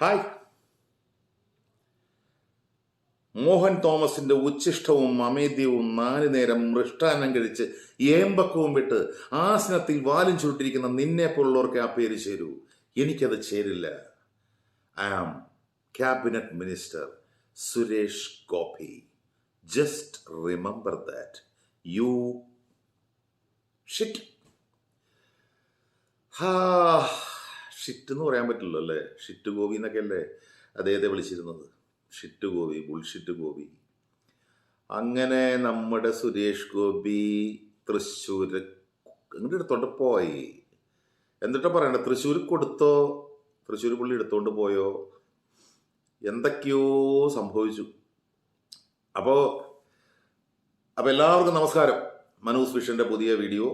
Hi Mohan തോമസിന്റെ ഉച്ഛിഷ്ടവും അമേദ്യവും നാലു നേരം മൃഷ്ടാനം കഴിച്ച് ഏമ്പക്കവും വിട്ട് ആസനത്തിൽ വാലും ചുരുട്ടിരിക്കുന്ന നിന്നെ പോലുള്ളവർക്ക് ആ പേര് ചേരൂ. എനിക്കത് ചേരില്ല. I am cabinet minister Suresh Gopi just remember that you shit ഹാ ഷിറ്റ് എന്ന് പറയാൻ പറ്റില്ലല്ലോ അല്ലേ? ഷിറ്റ് ഗോപി എന്നൊക്കെ അല്ലേ അദ്ദേഹത്തെ വിളിച്ചിരുന്നത്. ഷിറ്റ് ഗോപി ബുൾഷിറ്റ് ഗോപി അങ്ങനെ നമ്മുടെ സുരേഷ് ഗോപി തൃശ്ശൂര് അങ്ങോട്ട് എടുത്തോണ്ട് പോയി? എന്നിട്ടാ പറയണ്ട തൃശ്ശൂർ കൊടുത്തോ? തൃശ്ശൂർ പുള്ളി എടുത്തോണ്ട് പോയോ? എന്തൊക്കെയോ സംഭവിച്ചു. അപ്പോൾ അപ്പോൾ എല്ലാവർക്കും നമസ്കാരം. മനൂസ് വിഷന്റെ പുതിയ വീഡിയോ.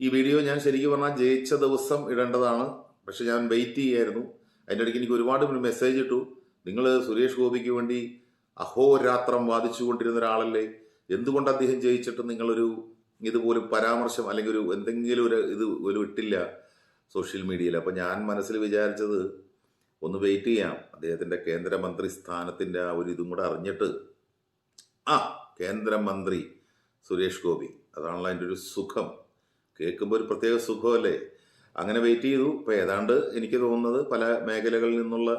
ഈ വീഡിയോ ഞാൻ ശരിക്കും പറഞ്ഞാൽ ജയിച്ച ദിവസം ഇടേണ്ടതാണ്. പക്ഷെ ഞാൻ വെയിറ്റ് ചെയ്യായിരുന്നു. അതിന്റെ ഇടയ്ക്ക് എനിക്ക് ഒരുപാട് മെസ്സേജ് ഇട്ടു. നിങ്ങൾ സുരേഷ് ഗോപിക്ക് വേണ്ടി അഹോരാത്രം വാദിച്ചുകൊണ്ടിരുന്ന ഒരാളല്ലേ? എന്തുകൊണ്ട് അദ്ദേഹം ജയിച്ചിട്ട് നിങ്ങളൊരു ഇതുപോലും പരാമർശം അല്ലെങ്കിൽ ഒരു എന്തെങ്കിലും ഒരു ഇത് ഒരു ഇട്ടില്ല സോഷ്യൽ മീഡിയയിൽ അപ്പം ഞാൻ മനസ്സിൽ വിചാരിച്ചത് ഒന്ന് വെയിറ്റ് ചെയ്യാം. അദ്ദേഹത്തിന്റെ കേന്ദ്രമന്ത്രി സ്ഥാനത്തിന്റെ ആ ഒരു ഇതും കൂടെ അറിഞ്ഞിട്ട്. ആ കേന്ദ്രമന്ത്രി സുരേഷ് ഗോപി. അതാണല്ലോ അതിന്റെ ഒരു സുഖം. കേൾക്കുമ്പോൾ ഒരു പ്രത്യേക സുഖമല്ലേ? അങ്ങനെ വെയിറ്റ് ചെയ്തു. ഇപ്പോൾ ഏതാണ്ട് എനിക്ക് തോന്നുന്നത് പല മേഖലകളിൽ നിന്നുള്ള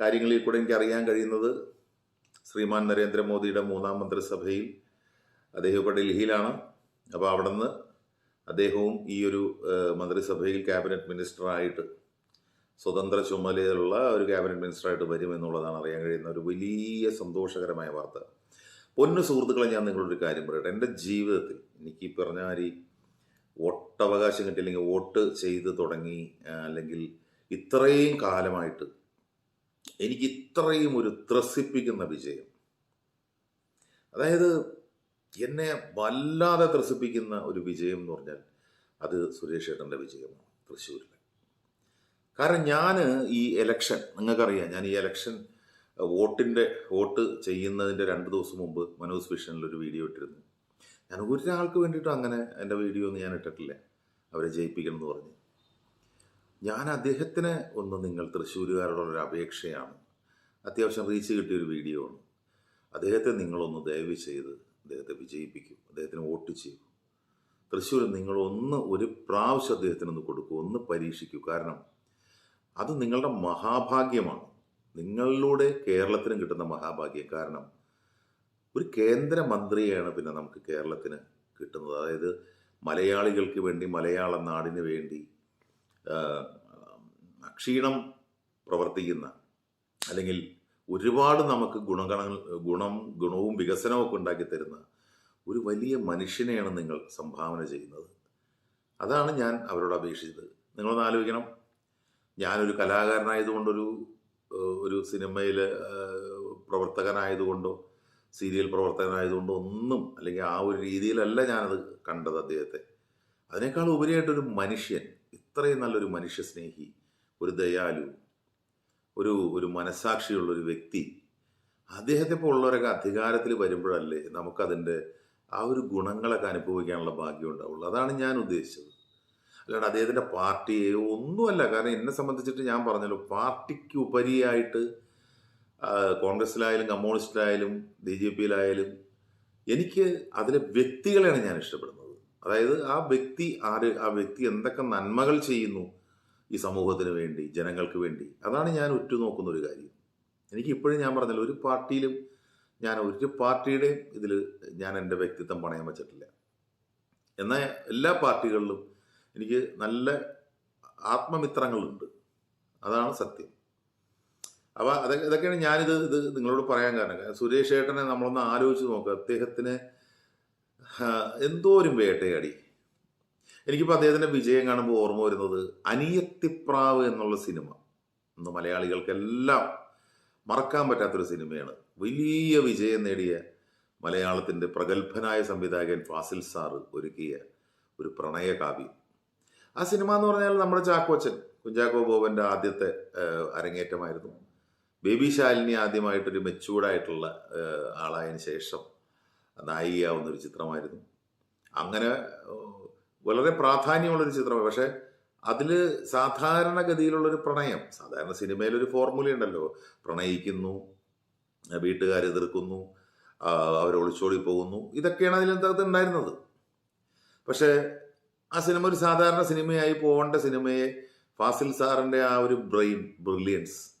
കാര്യങ്ങളിൽ കൂടെ എനിക്ക് അറിയാൻ കഴിയുന്നത് ശ്രീമാൻ നരേന്ദ്രമോദിയുടെ മൂന്നാം മന്ത്രിസഭയിൽ അദ്ദേഹം ഇപ്പോൾ ഡൽഹിയിലാണ്. അപ്പോൾ അവിടെ നിന്ന് അദ്ദേഹവും ഈ ഒരു മന്ത്രിസഭയിൽ ക്യാബിനറ്റ് മിനിസ്റ്ററായിട്ട് സ്വതന്ത്ര ചുമതലയുള്ള ഒരു ക്യാബിനറ്റ് മിനിസ്റ്ററായിട്ട് വരുമെന്നുള്ളതാണ് അറിയാൻ കഴിയുന്ന ഒരു വലിയ സന്തോഷകരമായ വാർത്ത. പൊന്നു സുഹൃത്തുക്കളെ ഞാൻ നിങ്ങളൊരു കാര്യം പറയട്ടെ. എന്റെ ജീവിതത്തിൽ എനിക്ക് ഈ പറഞ്ഞ മാതിരി വോട്ടവകാശം കിട്ടിയില്ലെങ്കിൽ വോട്ട് ചെയ്ത് തുടങ്ങി അല്ലെങ്കിൽ ഇത്രയും കാലമായിട്ട് എനിക്ക് ഇത്രയും ഒരു ത്രസിപ്പിക്കുന്ന വിജയം. അതായത് എന്നെ വല്ലാതെ ത്രസിപ്പിക്കുന്ന ഒരു വിജയം എന്ന് പറഞ്ഞാൽ അത് സുരേഷ് ഏട്ടന്റെ വിജയമാണ് തൃശ്ശൂരിൽ. കാരണം ഞാൻ ഈ എലക്ഷൻ നിങ്ങൾക്കറിയാം ഞാൻ ഈ എലക്ഷൻ വോട്ടിന്റെ വോട്ട് ചെയ്യുന്നതിന്റെ രണ്ട് ദിവസം മുമ്പ് മനോസ് വിഷനിൽ ഒരു വീഡിയോ ഇട്ടിരുന്നു. ഞാൻ ഒരാൾക്ക് വേണ്ടിയിട്ടും അങ്ങനെ എന്റെ വീഡിയോ ഒന്നും ഞാൻ ഇട്ടിട്ടില്ല. അവരെ ജയിപ്പിക്കണം എന്ന് പറഞ്ഞ്. ഞാൻ അദ്ദേഹത്തിന് ഒന്ന് നിങ്ങൾ തൃശ്ശൂരുകാരോടുള്ള ഒരു അപേക്ഷയാണ്. അത്യാവശ്യം റീച്ച് കിട്ടിയ ഒരു വീഡിയോ ആണ്. അദ്ദേഹത്തെ നിങ്ങളൊന്ന് ദയവ് ചെയ്ത് അദ്ദേഹത്തെ വിജയിപ്പിക്കും. അദ്ദേഹത്തിന് വോട്ട് ചെയ്യും. തൃശ്ശൂർ നിങ്ങളൊന്ന് ഒരു പ്രാവശ്യം അദ്ദേഹത്തിനൊന്ന് കൊടുക്കൂ. ഒന്ന് പരീക്ഷിക്കൂ. കാരണം അത് നിങ്ങളുടെ മഹാഭാഗ്യമാണ്. നിങ്ങളിലൂടെ കേരളത്തിനും കിട്ടുന്ന മഹാഭാഗ്യം. കാരണം ഒരു കേന്ദ്രമന്ത്രിയാണ് പിന്നെ നമുക്ക് കേരളത്തിന് കിട്ടുന്നത്. അതായത് മലയാളികൾക്ക് വേണ്ടി മലയാള നാടിന് വേണ്ടി അക്ഷീണം പ്രവർത്തിക്കുന്ന അല്ലെങ്കിൽ ഒരുപാട് നമുക്ക് ഗുണഗണങ്ങൾ ഗുണം ഗുണവും വികസനവും ഒക്കെ തരുന്ന ഒരു വലിയ മനുഷ്യനെയാണ് നിങ്ങൾ സംഭാവന ചെയ്യുന്നത്. അതാണ് ഞാൻ അവരോട് അപേക്ഷിച്ചത്. നിങ്ങളൊന്ന് ആലോചിക്കണം. ഞാനൊരു കലാകാരനായതുകൊണ്ടൊരു ഒരു സിനിമയിൽ പ്രവർത്തകനായതുകൊണ്ടോ സീരിയൽ പ്രവർത്തകനായതുകൊണ്ട് ഒന്നും അല്ലെങ്കിൽ ആ ഒരു രീതിയിലല്ല ഞാനത് കണ്ടത് അദ്ദേഹത്തെ. അതിനേക്കാൾ ഉപരിയായിട്ടൊരു മനുഷ്യൻ ഇത്രയും നല്ലൊരു മനുഷ്യസ്നേഹി ഒരു ദയാലു ഒരു ഒരു മനസാക്ഷിയുള്ള ഒരു വ്യക്തി അദ്ദേഹത്തെ ഇപ്പോൾ ഉള്ളവരൊക്കെ അധികാരത്തിൽ വരുമ്പോഴല്ലേ നമുക്കതിന്റെ ആ ഒരു ഗുണങ്ങളൊക്കെ അനുഭവിക്കാനുള്ള ഭാഗ്യം ഉണ്ടാവുള്ളൂ. അതാണ് ഞാൻ ഉദ്ദേശിച്ചത്. അല്ലാണ്ട് അദ്ദേഹത്തിന്റെ പാർട്ടിയെയോ ഒന്നുമല്ല. കാരണം എന്നെ സംബന്ധിച്ചിട്ട് ഞാൻ പറഞ്ഞല്ലോ പാർട്ടിക്ക് ഉപരിയായിട്ട് കോൺഗ്രസ്സിലായാലും കമ്മ്യൂണിസ്റ്റിലായാലും ബി ജെ പിയിലായാലും എനിക്ക് അതിലെ വ്യക്തികളെയാണ് ഞാൻ ഇഷ്ടപ്പെടുന്നത്. അതായത് ആ വ്യക്തി ആര് ആ വ്യക്തി എന്തൊക്കെ നന്മകൾ ചെയ്യുന്നു ഈ സമൂഹത്തിന് വേണ്ടി ജനങ്ങൾക്ക് വേണ്ടി അതാണ് ഞാൻ ഉറ്റുനോക്കുന്ന ഒരു കാര്യം. എനിക്ക് ഇപ്പോഴും ഞാൻ പറഞ്ഞില്ല ഒരു പാർട്ടിയിലും ഞാൻ ഒരു പാർട്ടിയുടെയും ഇതിൽ ഞാൻ എന്റെ വ്യക്തിത്വം പണയം വെച്ചിട്ടില്ല. എന്നാൽ എല്ലാ പാർട്ടികളിലും എനിക്ക് നല്ല ആത്മമിത്രങ്ങളുണ്ട്. അതാണ് സത്യം. അപ്പോൾ അതൊക്കെ ഇതൊക്കെയാണ് ഞാനിത് ഇത് നിങ്ങളോട് പറയാൻ കാരണം. സുരേഷ് ഏട്ടനെ നമ്മളൊന്ന് ആലോചിച്ച് നോക്കുക അദ്ദേഹത്തിന് എന്തോരും വേട്ടയാടി. എനിക്കിപ്പോൾ അദ്ദേഹത്തിന്റെ വിജയം കാണുമ്പോൾ ഓർമ്മ വരുന്നത് അനിയത്തിപ്രാവ് എന്നുള്ള സിനിമ. ഇന്ന് മലയാളികൾക്കെല്ലാം മറക്കാൻ പറ്റാത്തൊരു സിനിമയാണ്. വലിയ വിജയം നേടിയ മലയാളത്തിന്റെ പ്രഗത്ഭനായ സംവിധായകൻ ഫാസിൽ സാറ് ഒരുക്കിയ ഒരു പ്രണയ പ്രണയകാവ്യം ആ സിനിമ എന്ന് പറഞ്ഞാൽ നമ്മുടെ ചാക്കോച്ചൻ കുഞ്ചാക്കോ ബോബന്റെ ആദ്യത്തെ അരങ്ങേറ്റമായിരുന്നു. ബേബി ശാലിനി ആദ്യമായിട്ടൊരു മെച്ചൂർഡായിട്ടുള്ള ആളായതിനു ശേഷം നായികയാവുന്ന ഒരു ചിത്രമായിരുന്നു. അങ്ങനെ വളരെ പ്രാധാന്യമുള്ളൊരു ചിത്രമാണ് പക്ഷേ അതിൽ സാധാരണഗതിയിലുള്ളൊരു പ്രണയം സാധാരണ സിനിമയിലൊരു ഫോർമുല ഉണ്ടല്ലോ. പ്രണയിക്കുന്നു വീട്ടുകാരെ എതിർക്കുന്നു അവർ ഒളിച്ചോടി പോകുന്നു ഇതൊക്കെയാണ് അതിലെന്തകത്ത് ഉണ്ടായിരുന്നത്. പക്ഷേ ആ സിനിമ ഒരു സാധാരണ സിനിമയായി പോകേണ്ട സിനിമയെ ഫാസിൽ സാറിന്റെ ആ ഒരു ബ്രെയിൻ ബ്രില്യൻസ്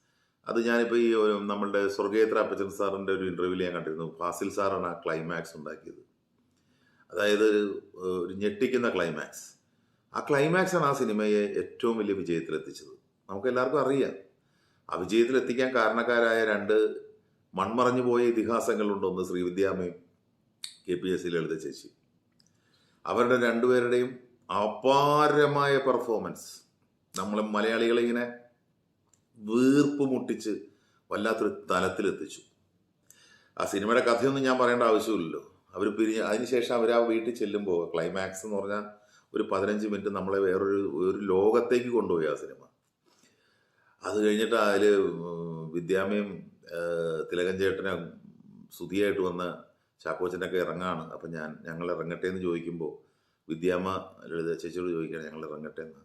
അത് ഞാനിപ്പോൾ ഈ നമ്മളുടെ സ്വർഗേത്ര അപ്പച്ചൻ സാറിന്റെ ഒരു ഇന്റർവ്യൂവിൽ ഞാൻ കണ്ടിരുന്നു. ഫാസിൽ സാറാണ് ആ ക്ലൈമാക്സ് ഉണ്ടാക്കിയത്. അതായത് ഒരു ഞെട്ടിക്കുന്ന ക്ലൈമാക്സ് ആ ക്ലൈമാക്സാണ് ആ സിനിമയെ ഏറ്റവും വലിയ വിജയത്തിലെത്തിച്ചത്. നമുക്ക് എല്ലാവർക്കും അറിയാം. ആ വിജയത്തിലെത്തിക്കാൻ കാരണക്കാരായ രണ്ട് മൺമറഞ്ഞു പോയ ഇതിഹാസങ്ങളുണ്ട് ഒന്ന് ശ്രീവിദ്യാമയും K P S C Lalitha ചേച്ചി. അവരുടെ രണ്ടുപേരുടെയും അപാരമായ പെർഫോമൻസ് നമ്മളെ മലയാളികളെ ഇങ്ങനെ വീർപ്പ് മുട്ടിച്ച് വല്ലാത്തൊരു തലത്തിലെത്തിച്ചു. ആ സിനിമയുടെ കഥയൊന്നും ഞാൻ പറയേണ്ട ആവശ്യമില്ലല്ലോ. അവർ പിരിഞ്ഞ് അതിനുശേഷം അവർ ആ വീട്ടിൽ ചെല്ലുമ്പോൾ ക്ലൈമാക്സ് എന്ന് പറഞ്ഞാൽ ഒരു പതിനഞ്ച് മിനിറ്റ് നമ്മളെ വേറൊരു ഒരു ലോകത്തേക്ക് കൊണ്ടുപോയി ആ സിനിമ. അത് കഴിഞ്ഞിട്ട് അതിൽ വിദ്യാമയും തിലകൻ ചേട്ടനും സുതിയായിട്ട് വന്ന ചാക്കോച്ചനൊക്കെ ഇറങ്ങാണ്. അപ്പം ഞാൻ ഞങ്ങൾ ഇറങ്ങട്ടെ എന്ന് ചോദിക്കുമ്പോൾ വിദ്യാമ്മ ലളിത ചേച്ചിയോട് ചോദിക്കുകയാണ് ഞങ്ങൾ ഇറങ്ങട്ടെ എന്ന്.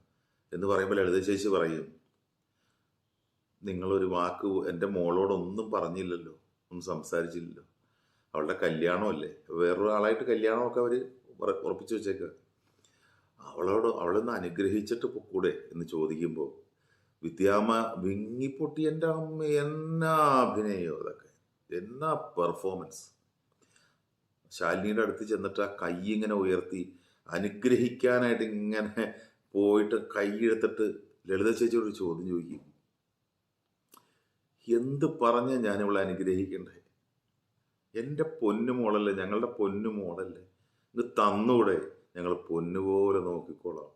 എന്ന് പറയുമ്പോൾ ലളിത ചേച്ചി പറയും നിങ്ങളൊരു വാക്ക് എന്റെ മോളോടൊന്നും പറഞ്ഞില്ലല്ലോ ഒന്നും സംസാരിച്ചില്ലല്ലോ. അവളുടെ കല്യാണമല്ലേ? വേറൊരു ആളായിട്ട് കല്യാണമൊക്കെ അവർ ഉറപ്പിച്ചു വെച്ചേക്ക. അവളോട് അവളൊന്ന് അനുഗ്രഹിച്ചിട്ട് പൊക്കൂടെ എന്ന് ചോദിക്കുമ്പോൾ വിദ്യാമ്മ വിങ്ങിപ്പൊട്ടി എന്റെ അമ്മ എന്നാ അഭിനയോ അതൊക്കെ എന്നാ പെർഫോമൻസ്? ശാലിനിയുടെ അടുത്ത് ചെന്നിട്ട് ആ കൈ ഇങ്ങനെ ഉയർത്തി അനുഗ്രഹിക്കാനായിട്ട് ഇങ്ങനെ പോയിട്ട് കൈ എടുത്തിട്ട് ലളിത ചേച്ചിയോട് ചോദ്യം ചോദിക്കും. എന്ത് പറഞ്ഞ ഞാൻ ഇവളെ അനുഗ്രഹിക്കണ്ടേ? എന്റെ പൊന്നു മോളല്ലേ ഞങ്ങളുടെ പൊന്നു മോളല്ലേ. ഇത് തന്നൂടെ ഞങ്ങൾ പൊന്നുപോലെ നോക്കിക്കോളാം.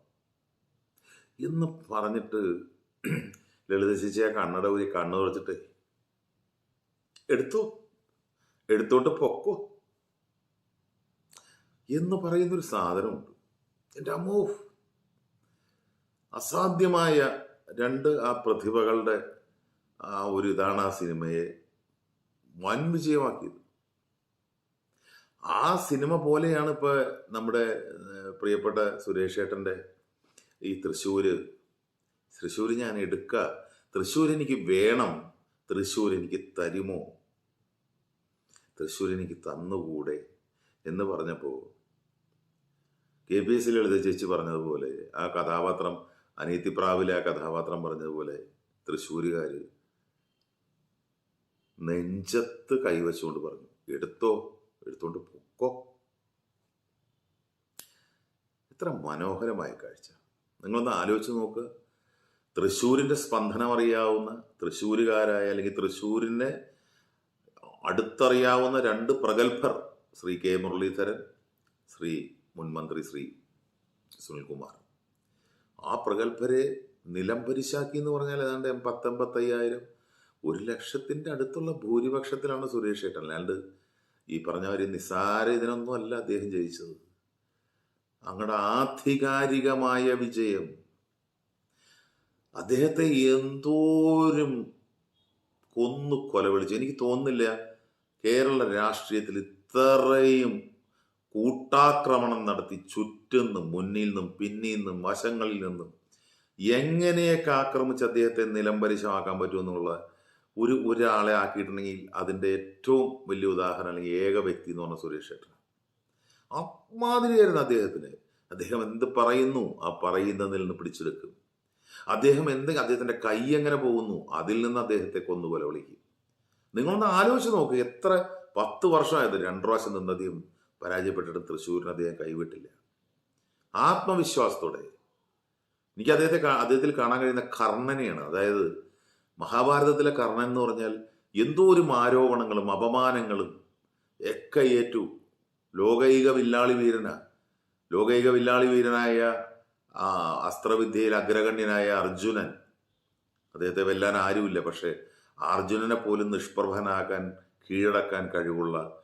എന്ന് പറഞ്ഞിട്ട് ലളിത ചേച്ചി കണ്ണട ഊരി കണ്ണു തുറച്ചിട്ട് എടുത്തോ എടുത്തോണ്ട് പൊക്കോ. എന്ന് പറയുന്നൊരു സാധനമുണ്ട്. എന്റെ അമ്മോ അസാധ്യമായ രണ്ട് ആ പ്രതിഭകളുടെ ആ ഒരു ഇതാണ് ആ സിനിമയെ വൻ വിജയമാക്കിയത്. ആ സിനിമ പോലെയാണ് ഇപ്പോൾ നമ്മുടെ പ്രിയപ്പെട്ട സുരേഷ് ഏട്ടന്റെ ഈ തൃശ്ശൂർ തൃശ്ശൂർ ഞാൻ എടുക്കുക. തൃശ്ശൂർ എനിക്ക് വേണം. തൃശ്ശൂർ എനിക്ക് തരുമോ? തൃശ്ശൂർ എനിക്ക് തന്നുകൂടെ എന്ന് പറഞ്ഞപ്പോൾ കെ പി എസ് ലളിത ചേച്ചി പറഞ്ഞതുപോലെ ആ കഥാപാത്രം അനീതിപ്രാവിലെ ആ കഥാപാത്രം പറഞ്ഞതുപോലെ തൃശ്ശൂരുകാർ നെഞ്ചത്ത് കൈവച്ചുകൊണ്ട് പറഞ്ഞു എടുത്തോ എടുത്തോണ്ട് പൊക്കോ എത്ര മനോഹരമായ കാഴ്ച. നിങ്ങളൊന്ന് ആലോചിച്ച് നോക്ക്. തൃശ്ശൂരിന്റെ സ്പന്ദനം അറിയാവുന്ന തൃശ്ശൂരുകാരായ അല്ലെങ്കിൽ തൃശ്ശൂരിനെ അടുത്തറിയാവുന്ന രണ്ട് പ്രഗത്ഭർ ശ്രീ കെ മുരളീധരൻ ശ്രീ മുൻമന്ത്രി ശ്രീ സുനിൽകുമാർ. ആ പ്രഗത്ഭരെ നിലംപരിശാക്കി എന്ന് പറഞ്ഞാൽ ഏതാണ്ട് പത്തൊമ്പത്തയ്യായിരം ഒരു ലക്ഷത്തിന്റെ അടുത്തുള്ള ഭൂരിപക്ഷത്തിലാണ് സുരേഷ് ഏട്ടൻ. അല്ലാണ്ട് ഈ പറഞ്ഞ ഒരു നിസ്സാര ഇതിനൊന്നും അല്ല അദ്ദേഹം ജയിച്ചത്. അങ്ങടെ ആധികാരികമായ വിജയം. അദ്ദേഹത്തെ എന്തോരും കൊന്നു കൊലവിളിച്ചു. എനിക്ക് തോന്നുന്നില്ല കേരള രാഷ്ട്രീയത്തിൽ ഇത്രയും കൂട്ടാക്രമണം നടത്തി ചുറ്റുന്നും മുന്നിൽ നിന്നും പിന്നിൽ നിന്നും വശങ്ങളിൽ നിന്നും എങ്ങനെയൊക്കെ ആക്രമിച്ച് അദ്ദേഹത്തെ നിലംപരിശമാക്കാൻ പറ്റുമെന്നുള്ള ഒരു ഒരാളെ ആക്കിയിട്ടുണ്ടെങ്കിൽ അതിന്റെ ഏറ്റവും വലിയ ഉദാഹരണം അല്ലെങ്കിൽ ഏക വ്യക്തി എന്ന് പറഞ്ഞ സുരേഷ് ഏട്ടൻ അമാതിരിയായിരുന്നു അദ്ദേഹത്തിന്. അദ്ദേഹം എന്ത് പറയുന്നു ആ പറയുന്നതിൽ നിന്ന് പിടിച്ചെടുക്കും. അദ്ദേഹം എന്ത് അദ്ദേഹത്തിന്റെ കൈ എങ്ങനെ പോകുന്നു അതിൽ നിന്ന് അദ്ദേഹത്തെ കൊന്നു കൊലവിളിക്കും നിങ്ങളൊന്ന് ആലോചിച്ച് നോക്കുക എത്ര പത്ത് വർഷമായത്? രണ്ടു പ്രാവശ്യം നിന്ന് അദ്ദേഹം പരാജയപ്പെട്ടിട്ട് തൃശ്ശൂരിന് അദ്ദേഹം കൈവിട്ടില്ല. ആത്മവിശ്വാസത്തോടെ. എനിക്ക് അദ്ദേഹത്തെ അദ്ദേഹത്തിൽ കാണാൻ കഴിയുന്ന കർണനെയാണ്. അതായത് മഹാഭാരതത്തിലെ കർണൻ എന്ന് പറഞ്ഞാൽ എന്തോരും ആരോപണങ്ങളും അപമാനങ്ങളും ഒക്കെ ഏറ്റു. ലോകൈക വില്ലാളി വീരന. ലോകൈക വില്ലാളി വീരനായ ആ അസ്ത്രവിദ്യയിൽ അഗ്രഗണ്യനായ അർജുനൻ. അദ്ദേഹത്തെ വെല്ലാൻ ആരുമില്ല പക്ഷേ അർജുനനെ പോലും നിഷ്പ്രഭനാകാൻ കീഴടക്കാൻ കഴിവുള്ള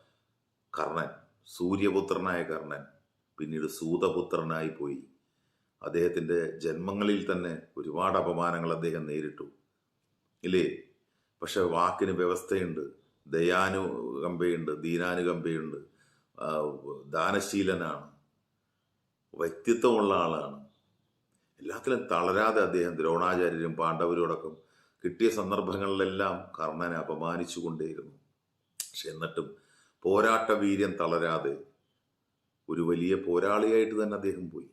കർണൻ സൂര്യപുത്രനായ കർണൻ പിന്നീട് സൂതപുത്രനായി പോയി. അദ്ദേഹത്തിന്റെ ജന്മങ്ങളിൽ തന്നെ ഒരുപാട് അപമാനങ്ങൾ അദ്ദേഹം നേരിട്ടു. ഇല്ലേ? പക്ഷെ വാക്കിന് വ്യവസ്ഥയുണ്ട്. ദയാനുകമ്പയുണ്ട് ദീനാനുകമ്പയുണ്ട് ദാനശീലനാണ്. വ്യക്തിത്വമുള്ള ആളാണ്. എല്ലാത്തിലും തളരാതെ അദ്ദേഹം ദ്രോണാചാര്യരും പാണ്ഡവരോടൊപ്പം കിട്ടിയ സന്ദർഭങ്ങളിലെല്ലാം കർണനെ അപമാനിച്ചുകൊണ്ടേയിരുന്നു. പക്ഷെ എന്നിട്ടും പോരാട്ട വീര്യം തളരാതെ ഒരു വലിയ പോരാളിയായിട്ട് തന്നെ അദ്ദേഹം പോയി.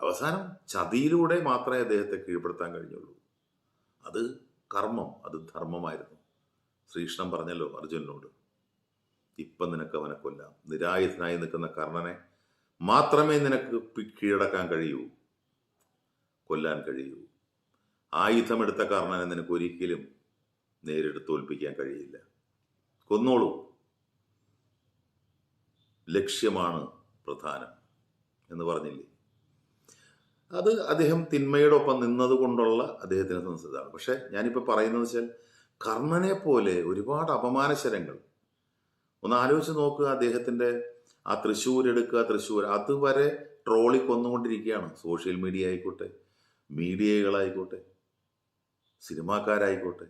അവസാനം ചതിയിലൂടെ മാത്രമേ അദ്ദേഹത്തെ കീഴ്പ്പെടുത്താൻ കഴിഞ്ഞുള്ളൂ. അത് കർമ്മം അത് ധർമ്മമായിരുന്നു. ശ്രീകൃഷ്ണൻ പറഞ്ഞല്ലോ അർജുനനോട് ഇപ്പം നിനക്ക് അവനെ കൊല്ലാം. നിരായുധനായി നിൽക്കുന്ന കർണനെ മാത്രമേ നിനക്ക് കീഴടക്കാൻ കഴിയൂ. കൊല്ലാൻ കഴിയൂ. ആയുധമെടുത്ത കർണനെ നിനക്ക് ഒരിക്കലും നേരിട്ട് തോൽപ്പിക്കാൻ കഴിയില്ല. കൊന്നോളൂ. ലക്ഷ്യമാണ് പ്രധാനം. എന്ന് പറഞ്ഞില്ലേ? അത് അദ്ദേഹം തിന്മയുടെ ഒപ്പം നിന്നതുകൊണ്ടുള്ള അദ്ദേഹത്തിന് സംസ്കൃതമാണ്. പക്ഷെ ഞാനിപ്പോൾ പറയുന്നത് വെച്ചാൽ കർണനെ പോലെ ഒരുപാട് അപമാനശരങ്ങൾ. ഒന്ന് ആലോചിച്ച് നോക്കുക അദ്ദേഹത്തിന്റെ ആ തൃശ്ശൂർ എടുക്കുക തൃശ്ശൂർ അതുവരെ ട്രോളി കൊന്നുകൊണ്ടിരിക്കുകയാണ്. സോഷ്യൽ മീഡിയ ആയിക്കോട്ടെ മീഡിയകളായിക്കോട്ടെ സിനിമാക്കാരായിക്കോട്ടെ.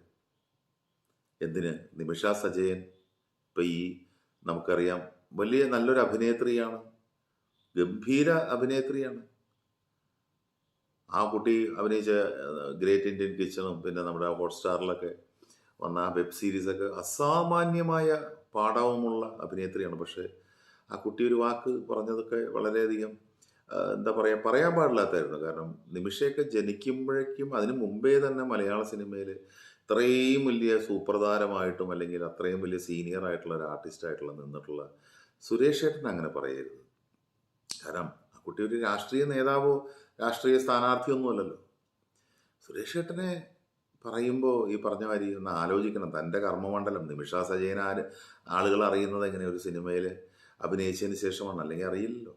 എന്തിന്? നിമിഷ സജയൻ. ഇപ്പം ഈ നമുക്കറിയാം വലിയ നല്ലൊരു അഭിനേത്രിയാണ് ഗംഭീര അഭിനേത്രിയാണ്. ആ കുട്ടി അഭിനയിച്ച ഗ്രേറ്റ് ഇന്ത്യൻ കിച്ചണും പിന്നെ നമ്മുടെ ഹോട്ട്സ്റ്റാറിലൊക്കെ വന്ന ആ വെബ് സീരീസൊക്കെ അസാമാന്യമായ പാഠവുമുള്ള അഭിനേത്രിയാണ്. പക്ഷേ ആ കുട്ടി ഒരു വാക്ക് പറഞ്ഞതൊക്കെ വളരെയധികം എന്താ പറയുക പറയാൻ പാടില്ലാത്തായിരുന്നു. കാരണം നിമിഷയൊക്കെ ജനിക്കുമ്പോഴേക്കും അതിന് മുമ്പേ തന്നെ മലയാള സിനിമയിൽ ഇത്രയും വലിയ സൂപ്രധാനമായിട്ടും അല്ലെങ്കിൽ അത്രയും വലിയ സീനിയർ ആയിട്ടുള്ള ഒരു ആർട്ടിസ്റ്റ് ആയിട്ടുള്ള നിന്നിട്ടുള്ള സുരേഷ് ഏട്ടൻ അങ്ങനെ പറയരുത്. കാരണം കുട്ടി ഒരു രാഷ്ട്രീയ നേതാവോ രാഷ്ട്രീയ സ്ഥാനാർത്ഥിയൊന്നുമല്ലല്ലോ സുരേഷ് ഏട്ടനെ പറയുമ്പോൾ ഈ പറഞ്ഞ മാതിരി ഒന്ന് ആലോചിക്കണം. തന്റെ കർമ്മമണ്ഡലം നിമിഷ സജയൻ ആര് ആളുകൾ അറിയുന്നത് എങ്ങനെ ഒരു സിനിമയിൽ അഭിനയിച്ചതിന് ശേഷമാണ്? അല്ലെങ്കിൽ അറിയില്ലല്ലോ.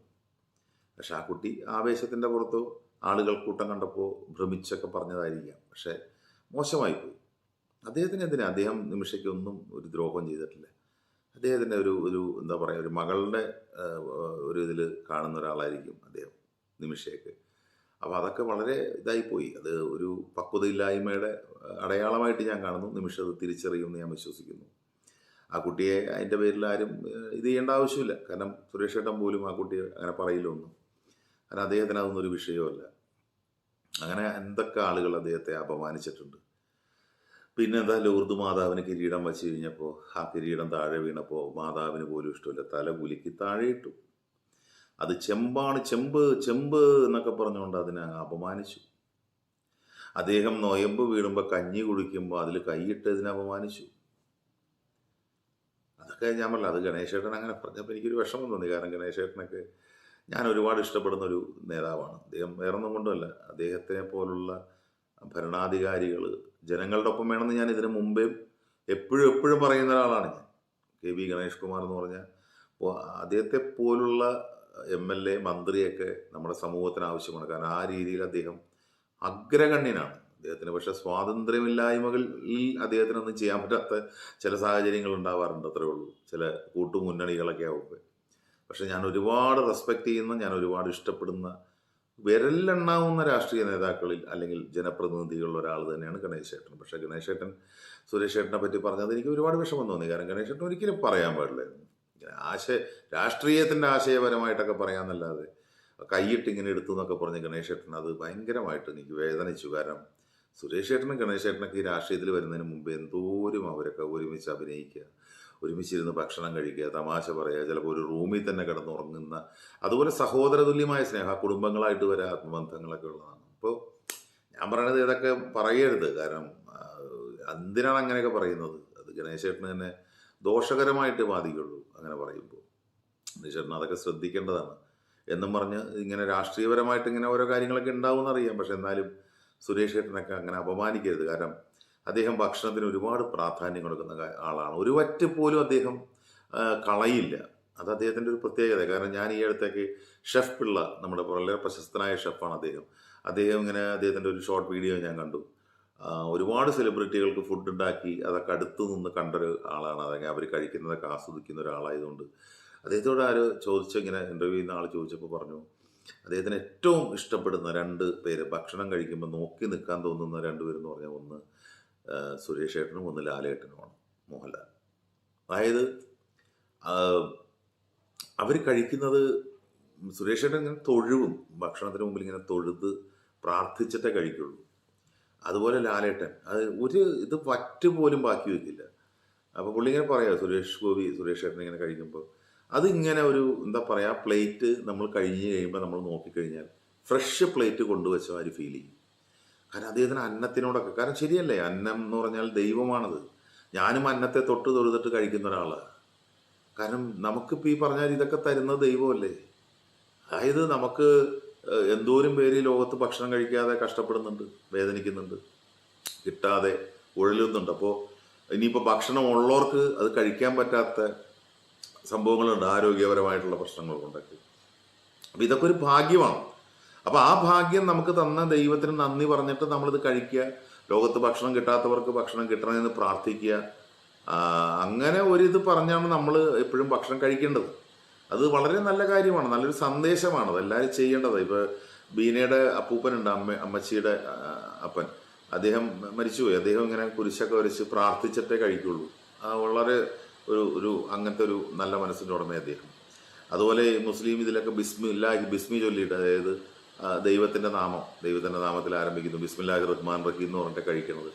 പക്ഷെ ആ കുട്ടി ആവേശത്തിന്റെ പുറത്തോ ആളുകൾ കൂട്ടം കണ്ടപ്പോൾ ഭ്രമിച്ചൊക്കെ പറഞ്ഞതായിരിക്കാം. പക്ഷെ മോശമായിപ്പോയി അദ്ദേഹത്തിന് എന്തിനാ? അദ്ദേഹം നിമിഷയ്ക്കൊന്നും ഒരു ദ്രോഹം ചെയ്തിട്ടില്ല. അദ്ദേഹത്തിന്റെ ഒരു ഒരു എന്താ പറയുക ഒരു മകളുടെ ഒരു ഇതിൽ കാണുന്ന ഒരാളായിരിക്കും അദ്ദേഹം നിമിഷയൊക്കെ. അപ്പോൾ അതൊക്കെ വളരെ ഇതായിപ്പോയി. അത് ഒരു പക്വതയില്ലായ്മയുടെ അടയാളമായിട്ട് ഞാൻ കാണുന്നു. നിമിഷം അത് തിരിച്ചറിയുമെന്ന് ഞാൻ വിശ്വസിക്കുന്നു. ആ കുട്ടിയെ അതിന്റെ പേരിൽ ആരും ഇത് ചെയ്യേണ്ട ആവശ്യമില്ല. കാരണം സുരേഷ് പോലും ആ കുട്ടിയെ അങ്ങനെ പറയില്ല ഒന്നും. കാരണം അദ്ദേഹത്തിന് അതൊന്നും ഒരു വിഷയമല്ല. അങ്ങനെ എന്തൊക്കെ ആളുകൾ അദ്ദേഹത്തെ അപമാനിച്ചിട്ടുണ്ട്. പിന്നെ എന്താ ലൂർദ് മാതാവിന് കിരീടം വച്ച് കഴിഞ്ഞപ്പോൾ ആ കിരീടം താഴെ വീണപ്പോൾ മാതാവിന് പോലും ഇഷ്ടമില്ല. തല കുലുക്കി താഴെ ഇട്ടു. അത് ചെമ്പാണ് ചെമ്പ് ചെമ്പ് എന്നൊക്കെ പറഞ്ഞുകൊണ്ട് അതിനെ അപമാനിച്ചു. അദ്ദേഹം നോയമ്പ് വീടുമ്പോൾ കഞ്ഞി കുടിക്കുമ്പോൾ അതിൽ കൈയിട്ടതിനെ അപമാനിച്ചു. അതൊക്കെ ഞാൻ പറഞ്ഞില്ല അത് ഗണേശേട്ടൻ അങ്ങനെ പറഞ്ഞപ്പോൾ എനിക്കൊരു വിഷമം തോന്നി. കാരണം ഗണേശേട്ടനൊക്കെ ഞാൻ ഒരുപാട് ഇഷ്ടപ്പെടുന്ന ഒരു നേതാവാണ്. അദ്ദേഹം വേറൊന്നും കൊണ്ടുമല്ല അദ്ദേഹത്തിനെ പോലുള്ള ഭരണാധികാരികൾ ജനങ്ങളുടെ ഒപ്പം വേണമെന്ന് ഞാൻ ഇതിനു മുമ്പേ എപ്പോഴും എപ്പോഴും പറയുന്ന ഒരാളാണ് ഞാൻ. കെ വി ഗണേഷ് കുമാർ എന്ന് പറഞ്ഞാൽ അദ്ദേഹത്തെ പോലുള്ള എം എൽ എ മന്ത്രിയൊക്കെ നമ്മുടെ സമൂഹത്തിന് ആവശ്യമാണ്. കാരണം ആ രീതിയിൽ അദ്ദേഹം അഗ്രഗണ്യനാണ്. അദ്ദേഹത്തിന് പക്ഷെ സ്വാതന്ത്ര്യമില്ലായ്മകളിൽ അദ്ദേഹത്തിനൊന്നും ചെയ്യാൻ പറ്റാത്ത ചില സാഹചര്യങ്ങൾ ഉണ്ടാവാറുണ്ട് അത്രേ ഉള്ളൂ. ചില കൂട്ടുമുന്നണികളൊക്കെ ആവുമ്പോൾ പക്ഷെ ഞാൻ ഒരുപാട് റെസ്പെക്ട് ചെയ്യുന്ന ഞാൻ ഒരുപാട് ഇഷ്ടപ്പെടുന്ന വിരലിലെണ്ണാവുന്ന രാഷ്ട്രീയ നേതാക്കളിൽ അല്ലെങ്കിൽ ജനപ്രതിനിധികളിൽ ഒരാൾ തന്നെയാണ് ഗണേശ് ഗണേശേട്ടൻ പക്ഷേ ഗണേശ് ഗണേശേട്ടൻ സുരേഷ് ഏട്ടനെ പറ്റി പറഞ്ഞത് എനിക്ക് ഒരുപാട് വിഷമം തോന്നി. കാരണം ഗണേശ് ഗണേശേട്ടൻ ഒരിക്കലും പറയാൻ പാടില്ലായിരുന്നു ആശയ രാഷ്ട്രീയത്തിന്റെ ആശയപരമായിട്ടൊക്കെ പറയാമെന്നല്ലാതെ കൈയിട്ട് ഇങ്ങനെ എടുത്തു എന്നൊക്കെ പറഞ്ഞ് ഗണേശേട്ടൻ അത് ഭയങ്കരമായിട്ട് എനിക്ക് വേദനിച്ചു. കാരണം സുരേഷ് ഏട്ടനും ഗണേശേട്ടനൊക്കെ ഈ രാഷ്ട്രീയത്തിൽ വരുന്നതിന് മുമ്പ് എന്തോരും അവരൊക്കെ ഒരുമിച്ച് അഭിനയിക്കുക. ഒരുമിച്ചിരുന്ന് ഭക്ഷണം കഴിക്കുക തമാശ പറയുക ചിലപ്പോൾ ഒരു റൂമിൽ തന്നെ കിടന്നുറങ്ങുന്ന അതുപോലെ സഹോദരതുല്യമായ സ്നേഹ കുടുംബങ്ങളായിട്ട് വരെ ആത്മബന്ധങ്ങളൊക്കെ ഉള്ളതാണ്. അപ്പോൾ ഞാൻ പറയണത് ഇതൊക്കെ പറയരുത്. കാരണം എന്തിനാണ് അങ്ങനെയൊക്കെ പറയുന്നത്? അത് ഗണേശേട്ടന് തന്നെ ദോഷകരമായിട്ട് ബാധിക്കുള്ളൂ അങ്ങനെ പറയുമ്പോൾ ഗണേശേട്ടൻ അതൊക്കെ ശ്രദ്ധിക്കേണ്ടതാണ്. എന്നും പറഞ്ഞ് ഇങ്ങനെ രാഷ്ട്രീയപരമായിട്ട് ഇങ്ങനെ ഓരോ കാര്യങ്ങളൊക്കെ ഉണ്ടാവും എന്നറിയാം പക്ഷെ എന്നാലും സുരേഷ് ഏട്ടനൊക്കെ അങ്ങനെ അപമാനിക്കരുത്. കാരണം അദ്ദേഹം ഭക്ഷണത്തിന് ഒരുപാട് പ്രാധാന്യം കൊടുക്കുന്ന ആളാണ്. ഒരു വറ്റ പോലും അദ്ദേഹം കളയില്ല. അത് അദ്ദേഹത്തിന്റെ ഒരു പ്രത്യേകത. കാരണം ഞാൻ ഈ അടുത്തേക്ക് ഷെഫ് പിള്ള നമ്മുടെ വളരെ പ്രശസ്തനായ ഷെഫാണ് അദ്ദേഹം. അദ്ദേഹം ഇങ്ങനെ അദ്ദേഹത്തിന്റെ ഒരു ഷോർട്ട് വീഡിയോ ഞാൻ കണ്ടു. ഒരുപാട് സെലിബ്രിറ്റികൾക്ക് ഫുഡ് ഉണ്ടാക്കി അതൊക്കെ അടുത്ത് നിന്ന് കണ്ടൊരു ആളാണ്. അതെങ്കിൽ അവർ കഴിക്കുന്നതൊക്കെ ആസ്വദിക്കുന്ന ഒരാളായതുകൊണ്ട് അദ്ദേഹത്തോട് ആര് ചോദിച്ചു ഇങ്ങനെ ഇന്റർവ്യൂ ചെയ്യുന്ന ആൾ ചോദിച്ചപ്പോൾ പറഞ്ഞു അദ്ദേഹത്തിന് ഏറ്റവും ഇഷ്ടപ്പെടുന്ന രണ്ട് പേര് ഭക്ഷണം കഴിക്കുമ്പോൾ നോക്കി നിൽക്കാൻ തോന്നുന്ന രണ്ട് രണ്ടുപേരെന്ന് പറഞ്ഞാൽ ഒന്ന് സുരേഷ് ഏട്ടനും ഒന്ന് ലാലേട്ടനുമാണ് മോഹൻലാൽ. അതായത് അവർ കഴിക്കുന്നത് സുരേഷ് ഏട്ടൻ ഇങ്ങനെ തൊഴുവും ഭക്ഷണത്തിന് മുമ്പിൽ ഇങ്ങനെ തൊഴുത് പ്രാർത്ഥിച്ചിട്ടേ കഴിക്കുള്ളൂ. അതുപോലെ ലാലേട്ടൻ. അത് ഒരു ഇത് വറ്റ് പോലും ബാക്കി വെക്കില്ല. അപ്പോൾ പുള്ളി ഇങ്ങനെ പറയാം സുരേഷ് ഗോപി സുരേഷ് ഏട്ടൻ ഇങ്ങനെ കഴിക്കുമ്പോൾ അതിങ്ങനെ ഒരു എന്താ പറയുക പ്ലേറ്റ് നമ്മൾ കഴിഞ്ഞ് കഴിയുമ്പോൾ നമ്മൾ നോക്കിക്കഴിഞ്ഞാൽ ഫ്രഷ് പ്ലേറ്റ് കൊണ്ടുവച്ച മാതിരി ഫീൽ ചെയ്യും കാരണം അദ്ദേഹത്തിന് അന്നത്തിനോടൊക്കെ? കാരണം ശരിയല്ലേ അന്നം എന്ന് പറഞ്ഞാൽ ദൈവമാണത്. ഞാനും അന്നത്തെ തൊട്ട് തൊഴുതിട്ട് കഴിക്കുന്ന ഒരാളാണ് കാരണം നമുക്കിപ്പോൾ ഈ പറഞ്ഞാൽ ഇതൊക്കെ തരുന്നത് ദൈവമല്ലേ? അതായത് നമുക്ക് എന്തോരം പേര് ഈ ലോകത്ത് ഭക്ഷണം കഴിക്കാതെ കഷ്ടപ്പെടുന്നുണ്ട് വേദനിക്കുന്നുണ്ട് കിട്ടാതെ ഉഴലുന്നുണ്ട്. അപ്പോൾ ഇനിയിപ്പോൾ ഭക്ഷണം ഉള്ളവർക്ക് അത് കഴിക്കാൻ പറ്റാത്ത സംഭവങ്ങളുണ്ട് ആരോഗ്യപരമായിട്ടുള്ള പ്രശ്നങ്ങൾ കൊണ്ടൊക്കെ അപ്പം ഇതൊക്കെ ഒരു ഭാഗ്യമാണ്. അപ്പം ആ ഭാഗ്യം നമുക്ക് തന്ന ദൈവത്തിന് നന്ദി പറഞ്ഞിട്ട് നമ്മളിത് കഴിക്കുക. ലോകത്ത് ഭക്ഷണം കിട്ടാത്തവർക്ക് ഭക്ഷണം കിട്ടണമെന്ന് പ്രാർത്ഥിക്കുക. അങ്ങനെ ഒരിത് പറഞ്ഞാണ് നമ്മൾ എപ്പോഴും ഭക്ഷണം കഴിക്കേണ്ടത്. അത് വളരെ നല്ല കാര്യമാണ്. നല്ലൊരു സന്ദേശമാണ്. അത് എല്ലാവരും ചെയ്യേണ്ടത്. ഇപ്പോൾ ബീനയുടെ അപ്പൂപ്പനുണ്ട് അമ്മ അമ്മച്ചിയുടെ അപ്പൻ. അദ്ദേഹം മരിച്ചുപോയി. അദ്ദേഹം ഇങ്ങനെ കുരിശൊക്കെ വരച്ച് പ്രാർത്ഥിച്ചിട്ടേ കഴിക്കുള്ളൂ. വളരെ ഒരു ഒരു അങ്ങനത്തെ ഒരു നല്ല മനസ്സിന്റെ ഉടമ അദ്ദേഹം. അതുപോലെ മുസ്ലിം ഇതിലൊക്കെ ബിസ്മി ബിസ്മില്ലാഹി ബിസ്മി ചൊല്ലിയിട്ട് അതായത് ആ, ദൈവത്തിന്റെ നാമം ദൈവത്തിന്റെ നാമത്തിൽ ആരംഭിക്കുന്നു. ബിസ്മില്ലാഹി റഹ്മാൻ റഹീം എന്ന് പറഞ്ഞിട്ട് കഴിക്കുന്നത്.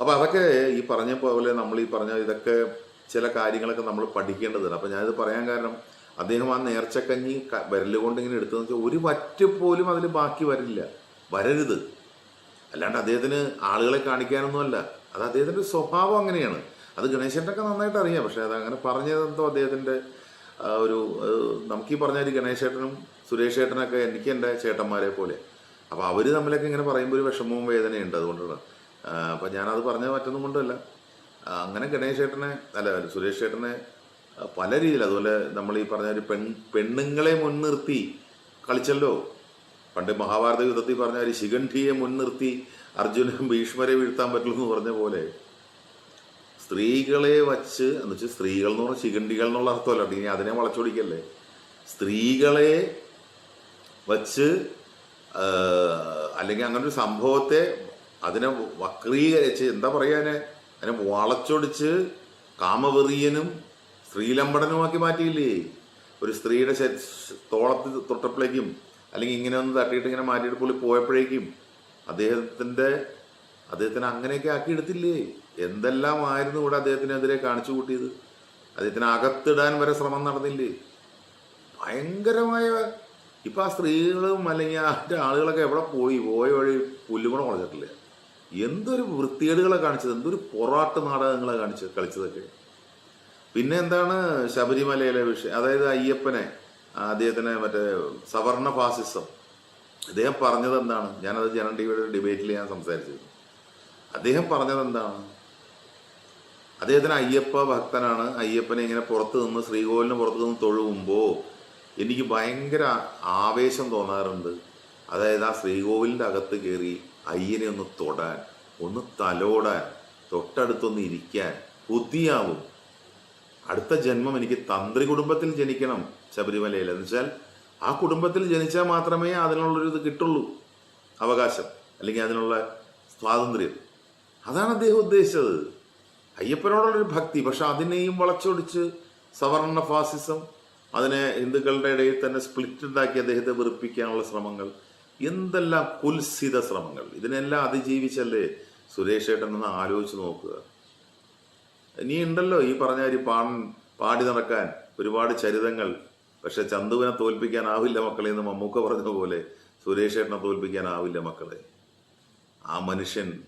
അപ്പോൾ അതൊക്കെ ഈ പറഞ്ഞ പോലെ നമ്മൾ ഈ പറഞ്ഞ ഇതൊക്കെ ചില കാര്യങ്ങളൊക്കെ നമ്മൾ പഠിക്കേണ്ടതുണ്ട്. അപ്പോൾ ഞാനിത് പറയാൻ കാരണം അദ്ദേഹം ആ നേർച്ചക്കഞ്ഞി ക- വിരൽ കൊണ്ട് ഇങ്ങനെ എടുത്തതെന്ന് വെച്ചാൽ ഒരു വറ്റ് പോലും അതിൽ ബാക്കി വരില്ല. വരരുത്. അല്ലാണ്ട് അദ്ദേഹത്തിന് ആളുകളെ കാണിക്കാനൊന്നുമല്ല. അത് അദ്ദേഹത്തിന്റെ സ്വഭാവം അങ്ങനെയാണ്. അത് ഗണേശന്റെയൊക്കെ നന്നായിട്ട് അറിയാം. പക്ഷേ അത് അങ്ങനെ പറഞ്ഞതെന്തോ അദ്ദേഹത്തിന്റെ ഒരു നമുക്കീ നമുക്ക് ഈ പറഞ്ഞ ഒരു ഗണേശേട്ടനും സുരേഷ് ചേട്ടനൊക്കെ എനിക്ക് എന്റെ ചേട്ടന്മാരെ പോലെ. അപ്പോൾ അവർ തമ്മിലൊക്കെ ഇങ്ങനെ പറയുമ്പോൾ ഒരു വിഷമവും വേദനയുണ്ട് അതുകൊണ്ടാണ്. അപ്പം ഞാനത് പറഞ്ഞ മറ്റൊന്നും കൊണ്ടല്ല. അങ്ങനെ അങ്ങനെ ഗണേശേട്ടനെ അല്ല സുരേഷ് ചേട്ടനെ പല രീതിയിൽ അതുപോലെ നമ്മൾ ഈ പറഞ്ഞ ഒരു പെൺ പെണ്ണുങ്ങളെ മുൻനിർത്തി കളിച്ചല്ലോ. പണ്ട് മഹാഭാരത യുദ്ധത്തിൽ പറഞ്ഞ ഒരു ശിഖണ്ഠിയെ മുൻനിർത്തി അർജുനൻ ഭീഷ്മരെ വീഴ്ത്താൻ പറ്റുള്ളൂ എന്ന് പറഞ്ഞ പോലെ സ്ത്രീകളെ വച്ച് എന്ന് വെച്ചാൽ സ്ത്രീകൾ എന്ന് പറഞ്ഞാൽ ശിഖണ്ഡികൾ എന്നുള്ള അർത്ഥമല്ല ഇനി അതിനെ വളച്ചൊടിക്കല്ലേ? സ്ത്രീകളെ വച്ച് അല്ലെങ്കിൽ അങ്ങനെ ഒരു സംഭവത്തെ അതിനെ വക്രീകരിച്ച് എന്താ പറയാന് അതിനെ? വളച്ചൊടിച്ച് കാമവെറിയനും സ്ത്രീലമ്പടനുമാക്കി മാറ്റിയില്ലേ? ഒരു സ്ത്രീയുടെ തോളത്ത് തൊട്ടപ്പോഴേക്കും അല്ലെങ്കിൽ ഇങ്ങനെ ഒന്ന് തട്ടിയിട്ട് ഇങ്ങനെ മാറ്റിയിട്ട് പുള്ളി പോയപ്പോഴേക്കും അദ്ദേഹത്തിന്റെ അദ്ദേഹത്തിന് അങ്ങനെയൊക്കെ ആക്കിയെടുത്തില്ലേ? എന്തെല്ലാം ആയിരുന്നു ഇവിടെ അദ്ദേഹത്തിനെതിരെ കാണിച്ചു കൂട്ടിയത്? അദ്ദേഹത്തിന് അകത്തിടാൻ വരെ ശ്രമം നടന്നില്ലേ? ഭയങ്കരമായ ഇപ്പൊ ആ സ്ത്രീകളും അല്ലെങ്കിൽ ആ ആളുകളൊക്കെ എവിടെ പോയി? പോയ വഴി പുല്ലുമണം കളഞ്ഞിട്ടില്ല എന്തൊരു വൃത്തികേടുകളെ കാണിച്ചത്? എന്തൊരു പൊറാട്ട് നാടകങ്ങളെ കാണിച്ച് കളിച്ചതൊക്കെ. പിന്നെ എന്താണ് ശബരിമലയിലെ വിഷയം അതായത് അയ്യപ്പനെ അദ്ദേഹത്തിന് മറ്റേ സവർണ ഫാസിസം. അദ്ദേഹം പറഞ്ഞത് എന്താണ്? ഞാനത് ജനൻ ടിവിയുടെ ഡിബേറ്റിൽ ഞാൻ സംസാരിച്ചിരുന്നു. അദ്ദേഹം പറഞ്ഞത് എന്താണ്? അദ്ദേഹത്തിന് അയ്യപ്പ ഭക്തനാണ്. അയ്യപ്പനെ ഇങ്ങനെ പുറത്ത് നിന്ന് ശ്രീകോവിലിന് പുറത്ത് നിന്ന് തൊഴുകുമ്പോൾ എനിക്ക് ഭയങ്കര ആവേശം തോന്നാറുണ്ട്. അതായത് ആ ശ്രീകോവിലിന്റെ അകത്ത് കയറി അയ്യനെ ഒന്ന് തൊടാൻ ഒന്ന് തലോടാൻ തൊട്ടടുത്തൊന്ന് ഇരിക്കാൻ ബുദ്ധിയാവും അടുത്ത ജന്മം എനിക്ക് തന്ത്രി കുടുംബത്തിൽ ജനിക്കണം ശബരിമലയിൽ. എന്ന് വെച്ചാൽ ആ കുടുംബത്തിൽ ജനിച്ചാൽ മാത്രമേ അതിനുള്ളൊരു ഇത് കിട്ടുള്ളൂ അവകാശം അല്ലെങ്കിൽ അതിനുള്ള സ്വാതന്ത്ര്യം. അതാണ് അദ്ദേഹം ഉദ്ദേശിച്ചത്. അയ്യപ്പനോടുള്ളൊരു ഭക്തി പക്ഷെ അതിനെയും വളച്ചൊടിച്ച് സവർണ ഫാസിസം അതിനെ ഹിന്ദുക്കളുടെ ഇടയിൽ തന്നെ സ്പ്ലിറ്റ് ഉണ്ടാക്കി അദ്ദേഹത്തെ വെറുപ്പിക്കാനുള്ള ശ്രമങ്ങൾ എന്തെല്ലാം കുൽസിത ശ്രമങ്ങൾ. ഇതിനെല്ലാം അതിജീവിച്ചല്ലേ സുരേഷ് ഏട്ടൻ ഒന്ന് ആലോചിച്ച് നോക്കുക. ഇനി ഉണ്ടല്ലോ ഈ പറഞ്ഞ ഒരു പാൺ പാടി നടക്കാൻ ഒരുപാട് ചരിതങ്ങൾ. പക്ഷെ ചന്തുവിനെ തോൽപ്പിക്കാനാവില്ല മക്കളെ എന്ന് മമ്മൂക്ക പറഞ്ഞ പോലെ സുരേഷ് ഏട്ടനെ തോൽപ്പിക്കാനാവില്ല മക്കളെ. ആ മനുഷ്യൻ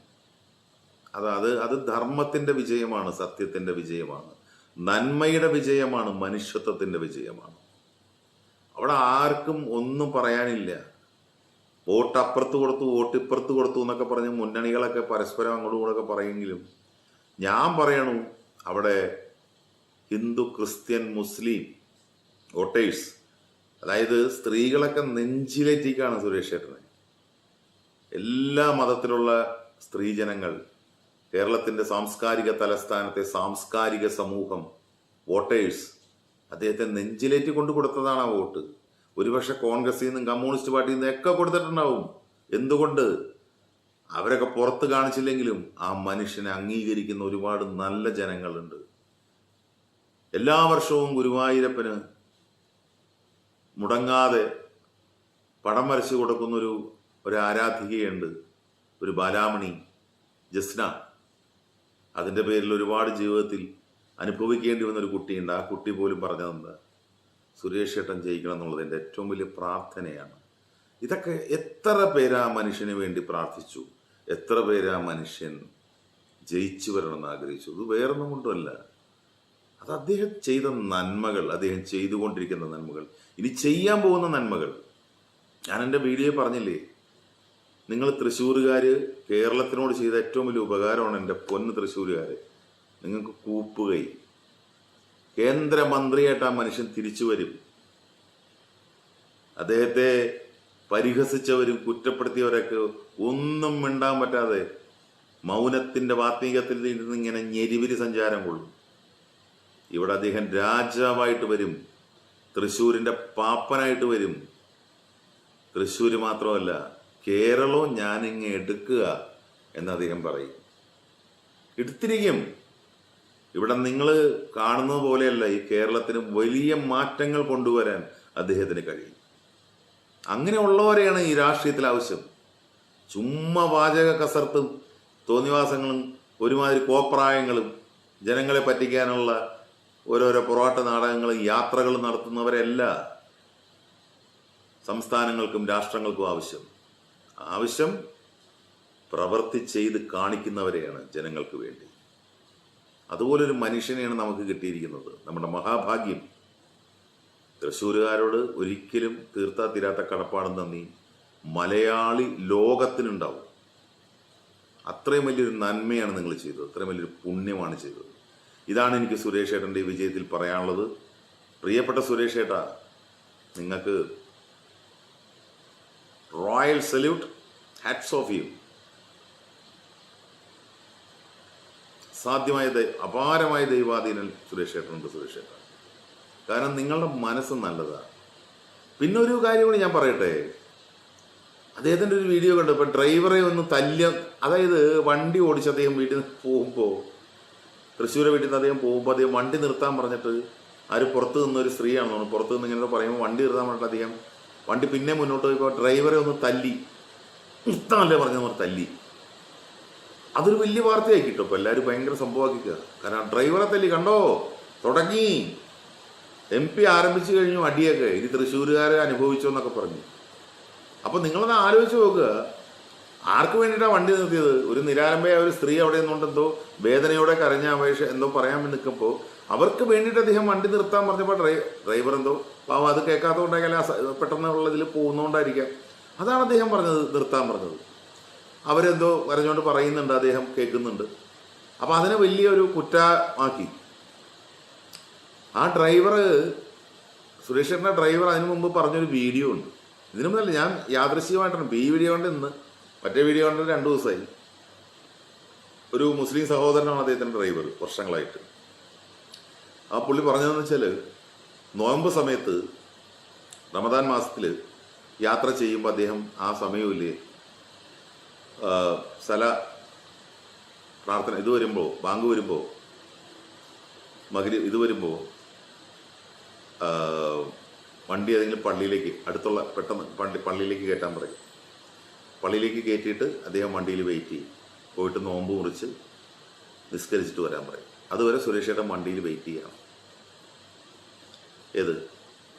അത് അത് അത് ധർമ്മത്തിന്റെ വിജയമാണ് സത്യത്തിന്റെ വിജയമാണ്. നന്മയുടെ വിജയമാണ് മനുഷ്യത്വത്തിന്റെ വിജയമാണ്. അവിടെ ആർക്കും ഒന്നും പറയാനില്ല. വോട്ട് അപ്പുറത്ത് കൊടുത്തു വോട്ട് ഇപ്പുറത്ത് കൊടുത്തു എന്നൊക്കെ പറഞ്ഞ് മുന്നണികളൊക്കെ പരസ്പരം അങ്ങോട്ടും ഇങ്ങോട്ടൊക്കെ പറയുമെങ്കിലും ഞാൻ പറയണു അവിടെ ഹിന്ദു ക്രിസ്ത്യൻ മുസ്ലിം വോട്ടേഴ്സ് അതായത് സ്ത്രീകളൊക്കെ നെഞ്ചിലേറ്റിക്കാണ് സുരേഷ് ചേട്ടനെ എല്ലാ മതത്തിലുള്ള സ്ത്രീജനങ്ങൾ കേരളത്തിന്റെ സാംസ്കാരിക തലസ്ഥാനത്തെ സാംസ്കാരിക സമൂഹം വോട്ടേഴ്സ് അദ്ദേഹത്തെ നെഞ്ചിലേറ്റ് കൊണ്ടു കൊടുത്തതാണ് ആ വോട്ട്. ഒരുപക്ഷെ കോൺഗ്രസിൽ നിന്നും കമ്മ്യൂണിസ്റ്റ് പാർട്ടിയിൽ നിന്നും ഒക്കെ കൊടുത്തിട്ടുണ്ടാവും. എന്തുകൊണ്ട്? അവരൊക്കെ പുറത്ത് കാണിച്ചില്ലെങ്കിലും ആ മനുഷ്യനെ അംഗീകരിക്കുന്ന ഒരുപാട് നല്ല ജനങ്ങളുണ്ട്. എല്ലാ വർഷവും ഗുരുവായൂരപ്പന് മുടങ്ങാതെ പടം വരച്ചു കൊടുക്കുന്നൊരു ഒരു ആരാധികയുണ്ട് ഒരു ബാലാമണി ജസ്ന. അതിന്റെ പേരിൽ ഒരുപാട് ജീവിതത്തിൽ അനുഭവിക്കേണ്ടി വന്ന ഒരു കുട്ടിയുണ്ട്. ആ കുട്ടി പോലും പറഞ്ഞു തന്നത് സുരേഷ് ഏട്ടൻ ജയിക്കണം എന്നുള്ളത് എന്റെ ഏറ്റവും വലിയ പ്രാർത്ഥനയാണ്. ഇതൊക്കെ എത്ര പേര് ആ മനുഷ്യന് വേണ്ടി പ്രാർത്ഥിച്ചു? എത്ര പേര് ആ മനുഷ്യൻ ജയിച്ചു വരണമെന്ന് ആഗ്രഹിച്ചു? ഇത് വേറൊന്നും കൊണ്ടുമല്ല. അത് അദ്ദേഹം ചെയ്ത നന്മകൾ അദ്ദേഹം ചെയ്തുകൊണ്ടിരിക്കുന്ന നന്മകൾ ഇനി ചെയ്യാൻ പോകുന്ന നന്മകൾ. ഞാൻ എന്റെ വീഡിയോ പറഞ്ഞില്ലേ? നിങ്ങൾ തൃശ്ശൂരുകാർ കേരളത്തിനോട് ചെയ്ത ഏറ്റവും വലിയ ഉപകാരമാണ് എന്റെ പൊന്ന് തൃശ്ശൂരുകാർ നിങ്ങൾക്ക് കൂപ്പുകൈ കേന്ദ്രമന്ത്രിയായിട്ട് ആ മനുഷ്യൻ തിരിച്ചു വരും. അദ്ദേഹത്തെ പരിഹസിച്ചവരും കുറ്റപ്പെടുത്തിയവരൊക്കെ ഒന്നും മിണ്ടാൻ പറ്റാതെ മൗനത്തിന്റെ വാത്മീകത്തിൽ ഇരുന്ന് ഇങ്ങനെ ഞെരിവിരി സഞ്ചാരം കൊള്ളും. ഇവിടെ അദ്ദേഹം രാജാവായിട്ട് വരും. തൃശ്ശൂരിന്റെ പാപ്പനായിട്ട് വരും. തൃശ്ശൂര് മാത്രമല്ല കേരളവും ഞാനിങ്ങ് എടുക്കുക എന്ന് അദ്ദേഹം പറയും. എടുത്തിരിക്കും. ഇവിടെ നിങ്ങൾ കാണുന്നത് പോലെയല്ല ഈ കേരളത്തിന് വലിയ മാറ്റങ്ങൾ കൊണ്ടുവരാൻ അദ്ദേഹത്തിന് കഴിയും. അങ്ങനെയുള്ളവരെയാണ് ഈ രാഷ്ട്രീയത്തിൽ ആവശ്യം. ചുമ്മാ വാചക കസർത്തും തോന്നിവാസങ്ങളും ഒരുമാതിരി കോപ്രായങ്ങളും ജനങ്ങളെ പറ്റിക്കാനുള്ള ഓരോരോ പൊറോട്ട നാടകങ്ങളും യാത്രകളും നടത്തുന്നവരല്ല സംസ്ഥാനങ്ങൾക്കും രാഷ്ട്രങ്ങൾക്കും ആവശ്യം. ആവശ്യം പ്രവർത്തി ചെയ്ത് കാണിക്കുന്നവരെയാണ് ജനങ്ങൾക്ക് വേണ്ടി. അതുപോലൊരു മനുഷ്യനെയാണ് നമുക്ക് കിട്ടിയിരിക്കുന്നത്. നമ്മുടെ മഹാഭാഗ്യം. തൃശ്ശൂരുകാരോട് ഒരിക്കലും തീർത്താ തീരാത്ത കടപ്പാട് നന്ദി മലയാളി ലോകത്തിനുണ്ടാവും. അത്രയും വലിയൊരു നന്മയാണ് നിങ്ങൾ ചെയ്തത്. അത്രയും വലിയൊരു പുണ്യമാണ് ചെയ്തത്. ഇതാണ് എനിക്ക് സുരേഷ് ഏട്ടന്റെ ഈ വിജയത്തിൽ പറയാനുള്ളത്. പ്രിയപ്പെട്ട സുരേഷ് ഏട്ടാ നിങ്ങൾക്ക് royal salute hats off you സാധ്യമായ അപാരമായ ദൈവാധീനം സുരേഷ് സുരക്ഷേട്ടൻ കാരണം നിങ്ങളുടെ മനസ്സ് നല്ലതാണ്. പിന്നെ ഒരു കാര്യം കൂടി ഞാൻ പറയട്ടെ? അദ്ദേഹത്തിന്റെ ഒരു വീഡിയോ കണ്ടു. ഇപ്പം ഡ്രൈവറെ ഒന്ന് തല്ലിയ അതായത് വണ്ടി ഓടിച്ച് അദ്ദേഹം വീട്ടിൽ നിന്ന് പോകുമ്പോൾ തൃശ്ശൂരെ വീട്ടിൽ നിന്ന് അദ്ദേഹം പോകുമ്പോൾ അദ്ദേഹം വണ്ടി നിർത്താൻ പറഞ്ഞിട്ട് ആര് പുറത്ത് നിന്നൊരു സ്ത്രീയാണെന്ന് തോന്നുന്നു. പുറത്ത് നിന്ന് ഇങ്ങനെ പറയുമ്പോൾ വണ്ടി നിർത്താൻ പറഞ്ഞിട്ട് അദ്ദേഹം വണ്ടി പിന്നെ മുന്നോട്ട് പോയപ്പോൾ ഡ്രൈവറെ ഒന്ന് തല്ലി. ഇഷ്ടമല്ലേ പറഞ്ഞ നമ്മൾ തല്ലി. അതൊരു വലിയ വാർത്തയായി കിട്ടും ഇപ്പോൾ എല്ലാവരും ഭയങ്കര സംഭവമാക്കിക്കുക കാരണം ഡ്രൈവറെ തല്ലി കണ്ടോ? തുടങ്ങി. എം പി ആരംഭിച്ചു കഴിഞ്ഞു അടിയൊക്കെ. ഇനി തൃശ്ശൂരുകാരെ അനുഭവിച്ചോ എന്നൊക്കെ പറഞ്ഞു. അപ്പോൾ നിങ്ങളൊന്ന് ആലോചിച്ച് നോക്കുക ആർക്ക് വേണ്ടിയിട്ടാണ് വണ്ടി നിർത്തിയത്? ഒരു നിരാലംബയായ ഒരു സ്ത്രീ അവിടെ നിന്നുകൊണ്ടെന്തോ വേദനയോടെ കരഞ്ഞ അപേക്ഷ എന്തോ പറയാൻ നിൽക്കുമ്പോൾ അവർക്ക് വേണ്ടിയിട്ട് അദ്ദേഹം വണ്ടി നിർത്താൻ പറഞ്ഞപ്പോൾ ഡ്രൈ ഡ്രൈവർ എന്തോ പാവം അത് കേൾക്കാത്തതുകൊണ്ടായാലും ആ പെട്ടെന്നുള്ള ഇതിൽ പോകുന്നതുകൊണ്ടായിരിക്കാം. അതാണ് അദ്ദേഹം പറഞ്ഞത് നിർത്താൻ പറഞ്ഞത്. അവരെന്തോ വരഞ്ഞുകൊണ്ട് പറയുന്നുണ്ട് അദ്ദേഹം കേൾക്കുന്നുണ്ട്. അപ്പം അതിനെ വലിയൊരു കുറ്റമാക്കി. ആ ഡ്രൈവർ സുരേഷേട്ടന്റെ ഡ്രൈവർ അതിനു മുമ്പ് പറഞ്ഞൊരു വീഡിയോ ഉണ്ട്. ഇതിനു മുതൽ ഞാൻ യാദൃശ്യമായിട്ടാണ് ഈ വീഡിയോ കൊണ്ട് ഇന്ന് മറ്റേ വീഡിയോ കൊണ്ട് രണ്ട് ദിവസമായി. ഒരു മുസ്ലിം സഹോദരനാണ് അദ്ദേഹത്തിന്റെ ഡ്രൈവർ വർഷങ്ങളായിട്ട്. ആ പുള്ളി പറഞ്ഞതെന്ന് വെച്ചാൽ നോയമ്പ് സമയത്ത് റമദാൻ മാസത്തിൽ യാത്ര ചെയ്യുമ്പോൾ അദ്ദേഹം ആ സമയവും സല പ്രാർത്ഥന ഇത് വരുമ്പോൾ ബാങ്ക് വരുമ്പോൾ മകരി ഇത് വരുമ്പോൾ വണ്ടി ഏതെങ്കിലും പള്ളിയിലേക്ക് അടുത്തുള്ള പെട്ടെന്ന് പള്ളി പള്ളിയിലേക്ക് കയറ്റാൻ പറയും. പള്ളിയിലേക്ക് കയറ്റിയിട്ട് അദ്ദേഹം വണ്ടിയിൽ വെയിറ്റ് ചെയ്യും. പോയിട്ട് നോമ്പ് മുറിച്ച് നിസ്കരിച്ചിട്ട് വരാൻ പറയും. അതുവരെ സുരേഷേട്ടൻ വണ്ടിയിൽ വെയിറ്റ് ചെയ്യണം. ഏത്?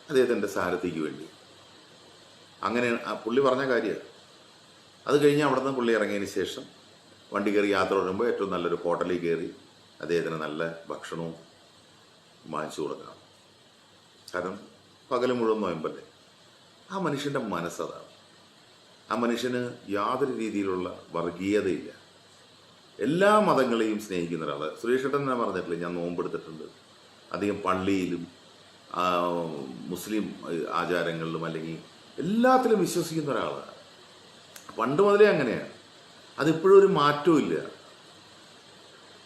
അദ്ദേഹത്തിന്റെ സാരഥിക്ക് വേണ്ടി. അങ്ങനെ ആ പുള്ളി പറഞ്ഞ കാര്യമാണ് അത് കഴിഞ്ഞ് അവിടെ നിന്ന് പുള്ളി ഇറങ്ങിയതിന് ശേഷം വണ്ടി കയറി യാത്ര തുടരുമ്പോൾ ഏറ്റവും നല്ലൊരു ഹോട്ടലിൽ കയറി അദ്ദേഹത്തിന് നല്ല ഭക്ഷണവും വാങ്ങിച്ചു കൊടുക്കണം. കാരണം പകൽ മുഴുവൻ നോയമ്പല്ലേ? ആ മനുഷ്യന്റെ മനസ്സതാണ്. ആ മനുഷ്യന് യാതൊരു രീതിയിലുള്ള വർഗീയതയില്ല. എല്ലാ മതങ്ങളെയും സ്നേഹിക്കുന്ന ഒരാൾ സുരേഷ് ഏട്ടൻ ഞാൻ പറഞ്ഞിട്ടില്ല ഞാൻ നോമ്പെടുത്തിട്ടുണ്ട്. അധികം പള്ളിയിലും മുസ്ലിം ആചാരങ്ങളിലും അല്ലെങ്കിൽ എല്ലാത്തിലും വിശ്വസിക്കുന്ന ഒരാളാണ്. പണ്ട് മുതലേ അങ്ങനെയാണ്. അതിപ്പോഴും ഒരു മാറ്റവും ഇല്ല.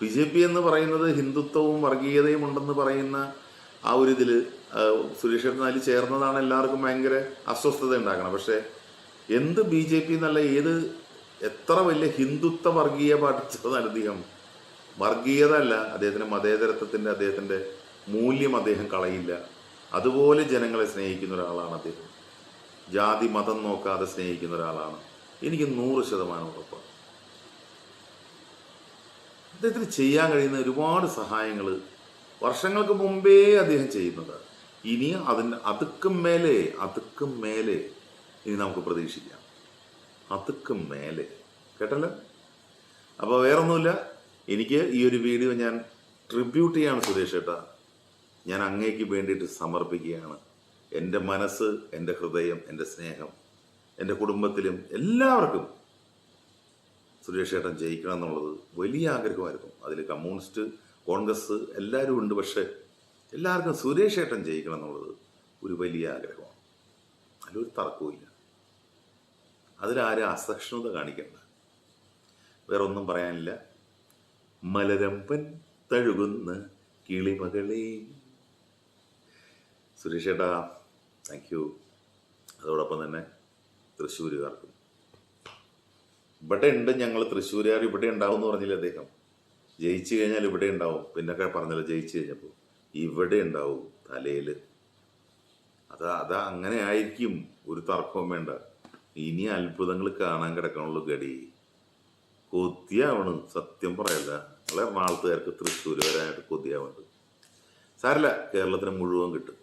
ബി ജെ പി എന്ന് പറയുന്നത് ഹിന്ദുത്വവും വർഗീയതയും ഉണ്ടെന്ന് പറയുന്ന ആ ഒരു ഇതിൽ സുരേഷ് എന്നാലും ചേർന്നതാണ് എല്ലാവർക്കും ഭയങ്കര അസ്വസ്ഥത ഉണ്ടാക്കണം പക്ഷേ എന്ത് ബി ജെ പി എന്നല്ല ഏത് എത്ര വലിയ ഹിന്ദുത്വ വർഗീയ പഠിച്ചതാണ് വർഗീയത അല്ല അദ്ദേഹത്തിന്റെ മതേതരത്വത്തിന്റെ അദ്ദേഹത്തിന്റെ മൂല്യം അദ്ദേഹം കളയില്ല. അതുപോലെ ജനങ്ങളെ സ്നേഹിക്കുന്ന ഒരാളാണ് അദ്ദേഹം. ജാതി മതം നോക്കാതെ സ്നേഹിക്കുന്ന ഒരാളാണ്. എനിക്ക് നൂറ് ശതമാനം ഉറപ്പാണ്. അദ്ദേഹത്തിന് ചെയ്യാൻ കഴിയുന്ന ഒരുപാട് സഹായങ്ങൾ വർഷങ്ങൾക്ക് മുമ്പേ അദ്ദേഹം ചെയ്യുന്നത്. ഇനി അതിന് അതുക്കും മേലെ അതുക്കും മേലെ ഇനി നമുക്ക് പ്രതീക്ഷിക്കാം. അതുക്കും മേലെ. കേട്ടല്ലോ? അപ്പോൾ വേറൊന്നുമില്ല. എനിക്ക് ഈ ഒരു വീഡിയോ ഞാൻ ട്രിബ്യൂട്ട് ചെയ്യാണ് സുരേഷ് ഏട്ടാ. ഞാൻ അങ്ങേക്ക് വേണ്ടിയിട്ട് സമർപ്പിക്കുകയാണ്. എന്റെ മനസ്സ് എന്റെ ഹൃദയം എന്റെ സ്നേഹം എന്റെ കുടുംബത്തിലും എല്ലാവർക്കും സുരേഷ് ഏട്ടൻ ജയിക്കണം എന്നുള്ളത് വലിയ ആഗ്രഹമായിരുന്നു. അതിൽ കമ്മ്യൂണിസ്റ്റ് കോൺഗ്രസ് എല്ലാവരും ഉണ്ട് പക്ഷേ എല്ലാവർക്കും സുരേഷ് ഏട്ടൻ ജയിക്കണം എന്നുള്ളത് ഒരു വലിയ ആഗ്രഹമാണ്. അതിലൊരു തർക്കവുമില്ല അതിലാരും അസഹിഷ്ണുത കാണിക്കണ്ട. വേറെ ഒന്നും പറയാനില്ല. മലരമ്പൻ തഴുകുന്ന കിളിമകളെ സുരേഷ് ഏട്ടാ താങ്ക് യു അതോടൊപ്പം തന്നെ തൃശ്ശൂരുകാർക്കും. ഇവിടെ ഉണ്ട് ഞങ്ങൾ തൃശ്ശൂരുകാർ ഇവിടെ ഉണ്ടാവും എന്ന് പറഞ്ഞില്ല അദ്ദേഹം? ജയിച്ചു കഴിഞ്ഞാൽ ഇവിടെ ഉണ്ടാവും. പിന്നൊക്കെ പറഞ്ഞല്ലോ ജയിച്ചു കഴിഞ്ഞപ്പോൾ. ഇവിടെ ഉണ്ടാവും തലയിൽ അതാ അതാ അങ്ങനെ ആയിരിക്കും. ഒരു തർക്കവും വേണ്ട. ഇനി അത്ഭുതങ്ങൾ കാണാൻ കിടക്കണുള്ളൂ ഗടി കൊതിയാവണ്. സത്യം പറയല്ല. നമ്മളെ എറണാകുളത്തുകാർക്ക് തൃശ്ശൂർ വരാനായിട്ട് കൊതിയാവുന്നുണ്ട് സാരല്ല കേരളത്തിന് മുഴുവൻ കിട്ടും.